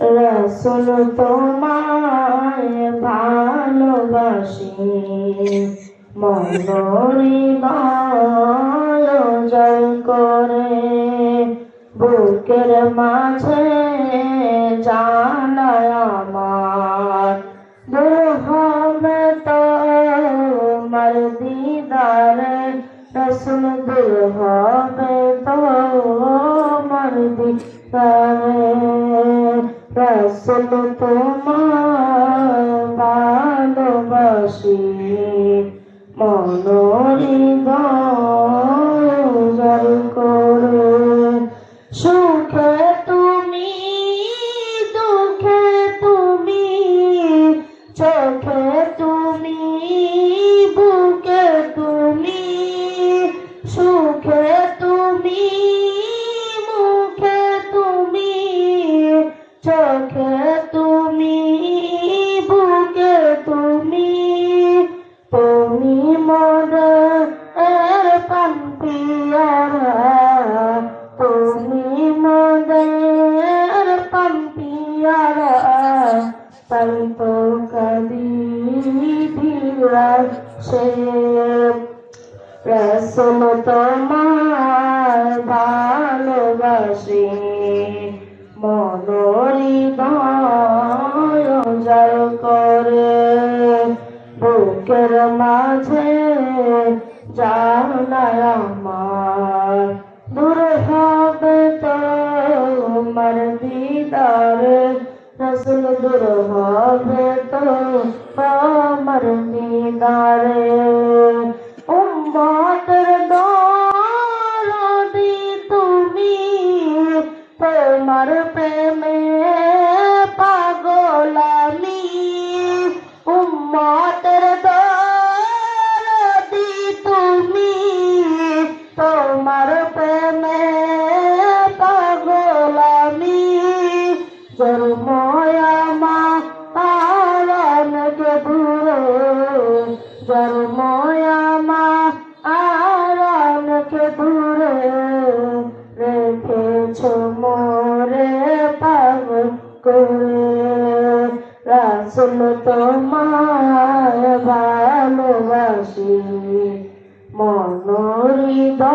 রসুল তোমায় ভালোবাসি। মনোরি জয় করে, বুকের মাঝে জানায় আমার। দূর হবে তো মার দিদারে, রসুল দূর তো মার দিদারে। রসুল তোমার ভালোবাসি। মনোরি তো রসম তোমার ভালোবাসি, মনোরি জয় করে বুকের মাঝে জানায় আমার দূর হবে তোমার দিদার রসুল দূর হবে তো আমার দিদারে উম্মতের দরদি তুমি তোমার প্রেমে পাগল আমি উম্মতের দরদি তুমি জন্ময়ামা আরানকে দূরে জন্ময়ামা আরানকে দূরে রেখেছ মোরে পাগল করে। রাসুল তোমায় ভালোবাসি। মনোরিদয়